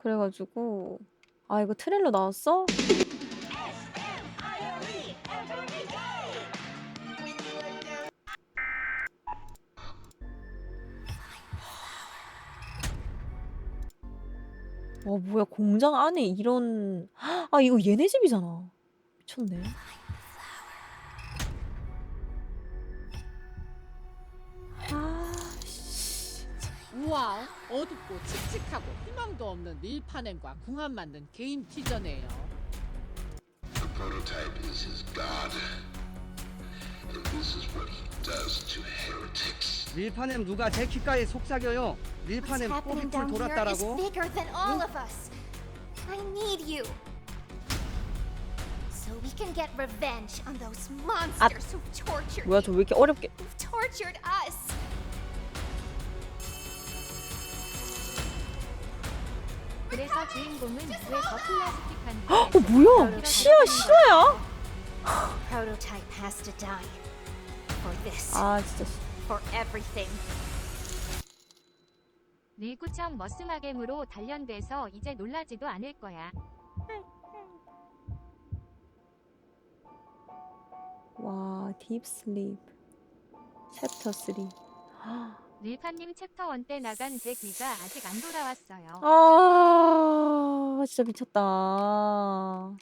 그래가지고 아 이거 트레일러 나왔어? 와 뭐야 공장 안에 이런 아 이거 얘네 집이잖아 미쳤네 우와 어둡고 칙칙하고 희망도 없는 밀파nem과 궁합 만든 개인 티저네요. The prototype is his god. And this is what he does to heretics. 밀파넴 누가 제 귓가에 속삭여요. What's 밀파넴 happening 꼬비풀 down here is 돌았다라고. bigger than all of us. I need you. So we can get revenge on those monsters who've tortured 뭐야 저 왜 이렇게 어렵게 who've tortured us. 그래서 주인공은 왜더 플라스틱한 어 뭐야 시야 실화야? Prototype has to die. For this. 아 진짜 For everything. 닐구청 머스마겜으로 단련돼서 이제 놀라지도 않을 거야. 와 딥슬립 챕터 3 닐파님 챕터 1 때 나간 제 귀가 아직 안 돌아왔어요. 아 진짜 미쳤다